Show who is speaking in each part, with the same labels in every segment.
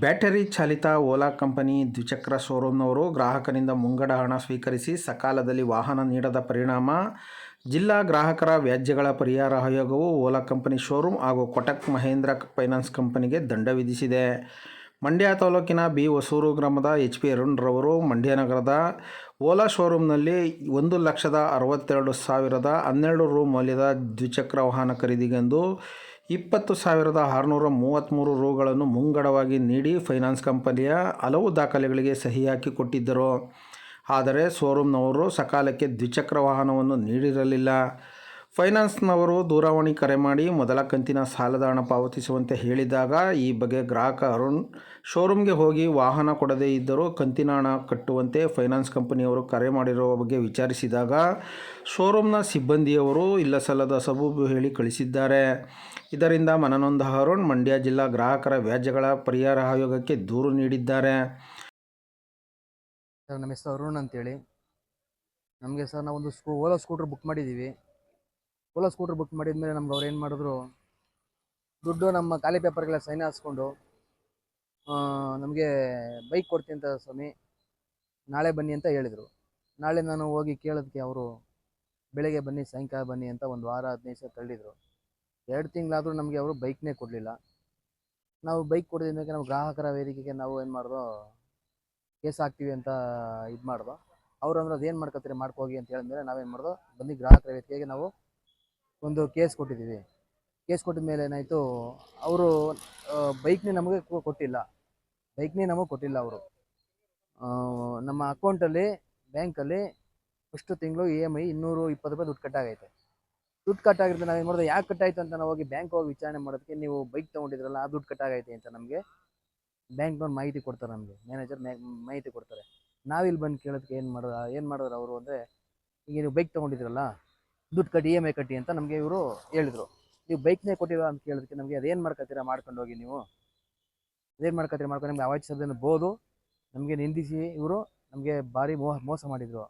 Speaker 1: Battery ಚಾಲಿತ Ola company ದ್ವಿಚಕ್ರ ಶೋರೂಮ್ನವರು ಗ್ರಾಹಕನಿಂದ ಮುಂಗಡ ಹಣ ಸ್ವೀಕರಿಸಿ ಸಕಾಲದಲ್ಲಿ ವಾಹನ ನೀಡದ ಪರಿಣಾಮ. ಜಿಲ್ಲಾ ಗ್ರಾಹಕರ ವ್ಯಾಜ್ಯಗಳ ಪರಿಹಾರ ಆಯೋಗವು ಓಲಾ ಕಂಪನಿ ಶೋರೂಮ್ ಹಾಗೂ ಕೊಟಕ್ ಮಹೇಂದ್ರ ಫೈನಾನ್ಸ್ ಕಂಪನಿಗೆ ದಂಡ ವಿಧಿಸಿದೆ. ಮಂಡ್ಯ ತಾಲೂಕಿನ ಬಿ ಹೊಸೂರು ಗ್ರಾಮದ ಎಚ್ ಪಿ ಅರುಣ್ರವರು ಮಂಡ್ಯ ನಗರದ ಓಲಾ ಶೋರೂಮ್ನಲ್ಲಿ ಒಂದು ಲಕ್ಷದ ಅರವತ್ತೆರಡು ಸಾವಿರದ ಹನ್ನೆರಡು ರು ಮೌಲ್ಯದ ದ್ವಿಚಕ್ರ ವಾಹನ ಖರೀದಿಗೆಂದು ಇಪ್ಪತ್ತು ಸಾವಿರದ ಆರುನೂರ ಮೂವತ್ತ್ಮೂರು ರೂಗಳನ್ನು ಮುಂಗಡವಾಗಿ ನೀಡಿ ಫೈನಾನ್ಸ್ ಕಂಪನಿಯ ಹಲವು ದಾಖಲೆಗಳಿಗೆ ಸಹಿ ಹಾಕಿ ಕೊಟ್ಟಿದ್ದರು. ಆದರೆ ಶೋರೂಮ್ನವರು ಸಕಾಲಕ್ಕೆ ದ್ವಿಚಕ್ರ ವಾಹನವನ್ನು ನೀಡಿರಲಿಲ್ಲ. ಫೈನಾನ್ಸ್ನವರು ದೂರವಾಣಿ ಕರೆ ಮಾಡಿ ಮೊದಲ ಕಂತಿನ ಸಾಲದ ಹಣ ಪಾವತಿಸುವಂತೆ ಹೇಳಿದಾಗ ಈ ಬಗ್ಗೆ ಗ್ರಾಹಕ ಅರುಣ್ ಶೋರೂಮ್ಗೆ ಹೋಗಿ ವಾಹನ ಕೊಡದೇ ಇದ್ದರೂ ಕಂತಿನ ಹಣ ಕಟ್ಟುವಂತೆ ಫೈನಾನ್ಸ್ ಕಂಪನಿಯವರು ಕರೆ ಮಾಡಿರುವ ಬಗ್ಗೆ ವಿಚಾರಿಸಿದಾಗ ಶೋರೂಮ್ನ ಸಿಬ್ಬಂದಿಯವರು ಇಲ್ಲ ಸಲ್ಲದ ಸಬೂಬು ಹೇಳಿ ಕಳಿಸಿದ್ದಾರೆ. ಇದರಿಂದ ಮನನೊಂದ ಅರುಣ್ ಮಂಡ್ಯ ಜಿಲ್ಲಾ ಗ್ರಾಹಕರ ವ್ಯಾಜ್ಯಗಳ ಪರಿಹಾರ ಆಯೋಗಕ್ಕೆ ದೂರು ನೀಡಿದ್ದಾರೆ.
Speaker 2: ನಮ್ಮ ಹೆಸರು ಅರುಣ್ ಅಂತೇಳಿ. ನಮಗೆ ಸರ್, ನಾವೊಂದು ಸ್ಕೂ, ಓಲಾ ಸ್ಕೂಟ್ರ್ ಬುಕ್ ಮಾಡಿದ್ದೀವಿ. ಓಲಾ ಸ್ಕೂಟ್ರ್ ಬುಕ್ ಮಾಡಿದ ಮೇಲೆ ನಮ್ಗೆ ಅವ್ರು ಏನು ಮಾಡಿದ್ರು, ದುಡ್ಡು ನಮ್ಮ ಖಾಲಿ ಪೇಪರ್ಗೆಲ್ಲ ಸೈನ್ ಹಾಸ್ಕೊಂಡು ನಮಗೆ ಬೈಕ್ ಕೊಡ್ತೀನಿ ಅಂತ ಸ್ವಾಮಿ, ನಾಳೆ ಬನ್ನಿ ಅಂತ ಹೇಳಿದರು. ನಾಳೆ ನಾನು ಹೋಗಿ ಕೇಳೋದಕ್ಕೆ ಅವರು ಬೆಳಗ್ಗೆ ಬನ್ನಿ, ಸಾಯಂಕಾಲ ಬನ್ನಿ ಅಂತ ಒಂದು ವಾರ ಹದಿನೈದು ಸಾವಿರ ತಳ್ಳಿದರು. ಎರಡು ತಿಂಗಳಾದರೂ ನಮಗೆ ಅವರು ಬೈಕ್ನೇ ಕೊಡಲಿಲ್ಲ. ನಾವು ಬೈಕ್ ಕೊಡೋದ್ರಿಂದ ನಾವು ಗ್ರಾಹಕರ ವೇದಿಕೆಗೆ ನಾವು ಏನು ಮಾಡಿದ್ರು ಕೇಸ್ ಹಾಕ್ತೀವಿ ಅಂತ ಇದು ಮಾಡ್ದೋ. ಅವ್ರು ಅಂದ್ರೆ ಅದೇನು ಮಾಡ್ಕೊತೀರಿ ಮಾಡ್ಕೋಗಿ ಅಂತ ಹೇಳಿದ್ಮೇಲೆ ನಾವೇನು ಮಾಡ್ದೋ, ಬನ್ನಿ ಗ್ರಾಹಕರ ವೇದಿಕೆಗೆ ನಾವು ಒಂದು ಕೇಸ್ ಕೊಟ್ಟಿದ್ದೀವಿ. ಕೇಸ್ ಕೊಟ್ಟಿದ ಮೇಲೆ ಏನಾಯಿತು, ಅವರು ಬೈಕ್ನೇ ನಮಗೆ ಕೊಟ್ಟಿಲ್ಲ. ಬೈಕ್ನೇ ನಮಗೆ ಕೊಟ್ಟಿಲ್ಲ ಅವರು. ನಮ್ಮ ಅಕೌಂಟಲ್ಲಿ ಬ್ಯಾಂಕಲ್ಲಿ ಫಸ್ಟು ತಿಂಗಳು ಇ ಎಂ ಐ ಇನ್ನೂರು ಇಪ್ಪತ್ತು ರೂಪಾಯಿ ದುಡ್ಡು ಕಟ್ಟಾಗೈತೆ. ದುಡ್ಡು ಕಟ್ಟಾಗಿದ್ರೆ ನಾವು ಏನು ಮಾಡಿದೆ, ಯಾಕೆ ಕಟ್ಟಾಯಿತು ಅಂತ ನಾವು ಹೋಗಿ ಬ್ಯಾಂಕ್ ಹೋಗಿ ವಿಚಾರಣೆ ಮಾಡೋದಕ್ಕೆ ನೀವು ಬೈಕ್ ತೊಗೊಂಡಿದ್ರಲ್ಲ, ಆ ದುಡ್ಡು ಕಟ್ಟಾಗೈತೆ ಅಂತ ನಮಗೆ ಬ್ಯಾಂಕ್ನವ್ರು ಮಾಹಿತಿ ಕೊಡ್ತಾರೆ ನಮಗೆ. ಮ್ಯಾನೇಜರ್ ಮಾಹಿತಿ ಕೊಡ್ತಾರೆ. ನಾವಿಲ್ಲಿ ಬಂದು ಕೇಳೋದಕ್ಕೆ ಏನು ಮಾಡೋದು ಏನು ಮಾಡಿದ್ರು ಅವರು ಅಂದರೆ, ಈಗ ನೀವು ಬೈಕ್ ತೊಗೊಂಡಿದ್ರಲ್ಲ ದುಡ್ಡು ಕಟ್ಟಿ ಇ ಎಂ ಐ ಕಟ್ಟಿ ಅಂತ ನಮಗೆ ಇವರು ಹೇಳಿದರು. ನೀವು ಬೈಕ್ನೇ ಕೊಟ್ಟಿಲ್ಲ ಅಂತ ಕೇಳೋದಕ್ಕೆ ನಮಗೆ ಅದೇನು ಮಾಡ್ಕೊತೀರಾ ಮಾಡ್ಕೊಂಡು ಹೋಗಿ ನೀವು? ಅದೇನು ಮಾಡ್ಕೊತೀರಾ ಮಾಡ್ಕೊಂಡು ನಮಗೆ ಶಬ್ದನ ಬೋದು. ನಮಗೆ ನಿಂದಿಸಿ ಇವರು ನಮಗೆ ಭಾರಿ ಮೋಹ, ಮೋಸ ಮಾಡಿದರು.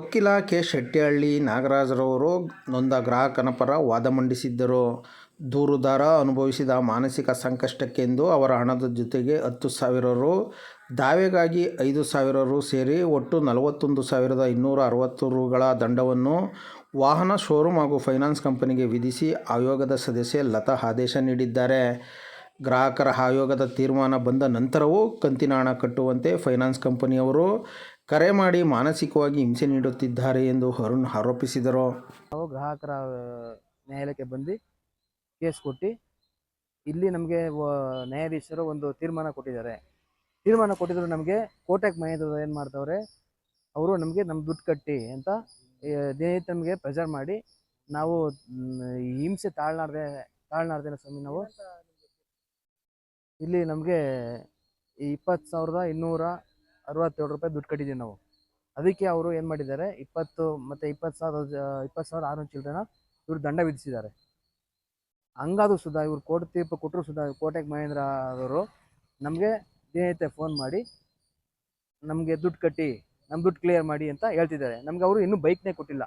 Speaker 1: ವಕೀಲ ಕೆ. ಶೆಟ್ಟಿಹಳ್ಳಿ ನಾಗರಾಜರವರು ನೊಂದ ಗ್ರಾಹಕನ ಪರ ವಾದ ಮಂಡಿಸಿದ್ದರು. ದೂರುದಾರ ಅನುಭವಿಸಿದ ಮಾನಸಿಕ ಸಂಕಷ್ಟಕ್ಕೆಂದು ಅವರ ಹಣದ ಜೊತೆಗೆ ಹತ್ತು ಸಾವಿರ ರು ದಾವೆಗಾಗಿ ಐದು ಸಾವಿರ ರು ಸೇರಿ ಒಟ್ಟು ನಲವತ್ತೊಂದು ಸಾವಿರದ ಇನ್ನೂರ ಅರವತ್ತು ರುಗಳ ದಂಡವನ್ನು ವಾಹನ ಶೋರೂಮ್ ಹಾಗೂ ಫೈನಾನ್ಸ್ ಕಂಪನಿಗೆ ವಿಧಿಸಿ ಆಯೋಗದ ಸದಸ್ಯೆ ಲತಾ ಆದೇಶ ನೀಡಿದ್ದಾರೆ. ಗ್ರಾಹಕರ ಆಯೋಗದ ತೀರ್ಮಾನ ಬಂದ ನಂತರವೂ ಕಂತಿನ ಹಣ ಕಟ್ಟುವಂತೆ ಫೈನಾನ್ಸ್ ಕಂಪನಿಯವರು ಕರೆ ಮಾಡಿ ಮಾನಸಿಕವಾಗಿ ಹಿಂಸೆ ನೀಡುತ್ತಿದ್ದಾರೆ ಎಂದು ಅರುಣ್ ಆರೋಪಿಸಿದರು.
Speaker 2: ನಾವು ಗ್ರಾಹಕರ ನ್ಯಾಯಾಲಯಕ್ಕೆ ಬಂದು ಕೇಸ್ ಕೊಟ್ಟು ಇಲ್ಲಿ ನಮಗೆ ನ್ಯಾಯಾಧೀಶರು ಒಂದು ತೀರ್ಮಾನ ಕೊಟ್ಟಿದ್ದಾರೆ. ತೀರ್ಮಾನ ಕೊಟ್ಟಿದ್ರು ನಮಗೆ ಕೋಟೆಕ್ ಮಹೇಂದ್ರ ಏನು ಮಾಡ್ತವ್ರೆ, ಅವರು ನಮಗೆ ನಮ್ಮ ದುಡ್ಡು ಕಟ್ಟಿ ಅಂತ ದಿನನಿತ್ಯ ನಮಗೆ ಪ್ರೆಷರ್ ಮಾಡಿ ನಾವು ಹಿಂಸೆ ತಾಳ್ನಾರ್ದೆ ತಾಳ್ನಾರ್ದೇನ ಸ್ವಾಮಿ ನಾವು. ಇಲ್ಲಿ ನಮಗೆ ಈ ಇಪ್ಪತ್ತು ಸಾವಿರದ ಇನ್ನೂರ ಅರವತ್ತೇಳು ರೂಪಾಯಿ ದುಡ್ಡು ಕಟ್ಟಿದ್ದೀವಿ ನಾವು. ಅದಕ್ಕೆ ಅವರು ಏನು ಮಾಡಿದ್ದಾರೆ, ಇಪ್ಪತ್ತು ಮತ್ತು ಇಪ್ಪತ್ತು ಸಾವಿರ ಇಪ್ಪತ್ತು ಸಾವಿರ ಆರುನೂರು ಚಿಲ್ಡ್ರನ ಇವರು ದಂಡ ವಿಧಿಸಿದ್ದಾರೆ. ಹಂಗಾದ್ರೂ ಸುಧಾ, ಇವರು ಕೋರ್ಟ್ ತೀರ್ಪು ಕೊಟ್ಟರು ಸುಧಾ ಕೋಟೆಕ್ ಮಹೇಂದ್ರ ಅವರು ನಮಗೆ ದಿನನಿತ್ಯ ಫೋನ್ ಮಾಡಿ ನಮಗೆ ದುಡ್ಡು ಕಟ್ಟಿ ನಮ್ಮ ದುಡ್ಡು ಕ್ಲಿಯರ್ ಮಾಡಿ ಅಂತ ಹೇಳ್ತಿದ್ದಾರೆ. ನಮ್ಗೆ ಅವರು ಇನ್ನೂ ಬೈಕ್ನೇ ಕೊಟ್ಟಿಲ್ಲ.